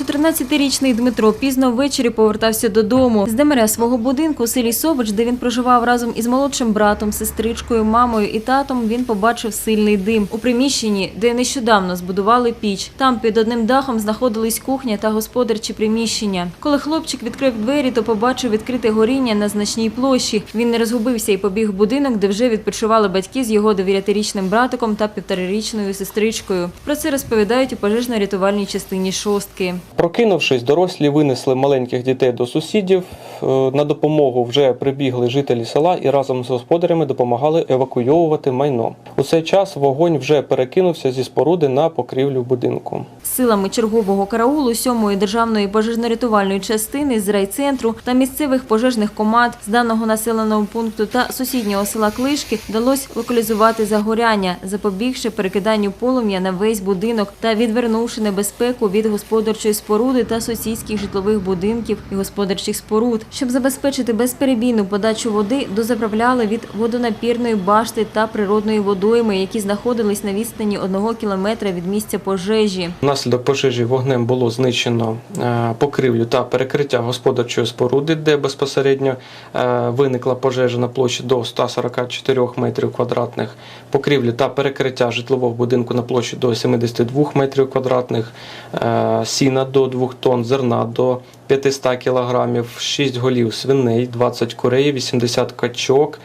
14-річний Дмитро пізно ввечері повертався додому. З димаря свого будинку у селі Сович, де він проживав разом із молодшим братом, сестричкою, мамою і татом, він побачив сильний дим у приміщенні, де нещодавно збудували піч. Там під одним дахом знаходились кухня та господарчі приміщення. Коли хлопчик відкрив двері, то побачив відкрите горіння на значній площі. Він не розгубився і побіг в будинок, де вже відпочивали батьки з його дев'ятирічним братиком та півторарічною сестричкою. Про це розповідають у пожежно-рятувальній частині шостки. Прокинувшись, дорослі винесли маленьких дітей до сусідів. Е, На допомогу вже прибігли жителі села і разом з господарями допомагали евакуйовувати майно. У цей час вогонь вже перекинувся зі споруди на покрівлю будинку. Силами чергового караулу 7-ї державної пожежно-рятувальної частини з райцентру та місцевих пожежних команд з даного населеного пункту та сусіднього села Клишки вдалося локалізувати загоряння, запобігши перекиданню полум'я на весь будинок та відвернувши небезпеку від господарчої споруди та сусідських житлових будинків і господарчих споруд. Щоб забезпечити безперебійну подачу води, дозаправляли від водонапірної башти та природної водойми, які знаходились на відстані одного кілометра від місця пожежі. Внаслідок пожежі вогнем було знищено е, покрівлю та перекриття господарчої споруди, де безпосередньо е, виникла пожежа на площі до 144 метрів квадратних, покрівлю та перекриття житлового будинку на площі до 72 метрів квадратних, е, сіна до 2 тонн, зерна до 500 кілограмів, 6 голів свиней, 20 курей, 80 качок,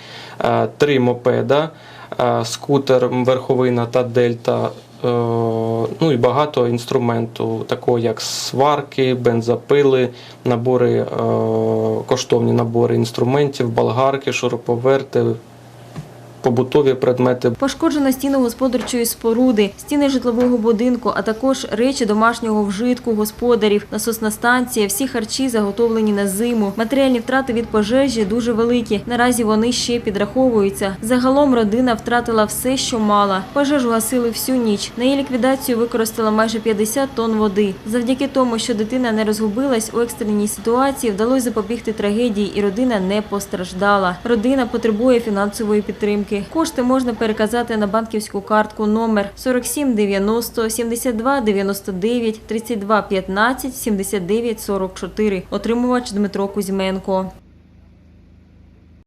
3 мопеда, скутер верховина та дельта Е, ну і багато інструменту, такого як сварки, бензопили, набори, е, коштовні набори інструментів, болгарки, шуруповерти, побутові предмети. Пошкоджено стіну господарчої споруди, стіни житлового будинку, а також речі домашнього вжитку господарів, насосна станція, всі харчі заготовлені на зиму. Матеріальні втрати від пожежі дуже великі. Наразі вони ще підраховуються. Загалом родина втратила все, що мала. Пожежу гасили всю ніч. На її ліквідацію використала майже 50 тонн води. Завдяки тому, що дитина не розгубилась у екстреній ситуації, вдалося запобігти трагедії, і родина не постраждала. Родина потребує фінансової підтримки. Кошти можна переказати на банківську картку номер 47 90 72 99 32 15 79 44. Отримувач Дмитро Кузьменко.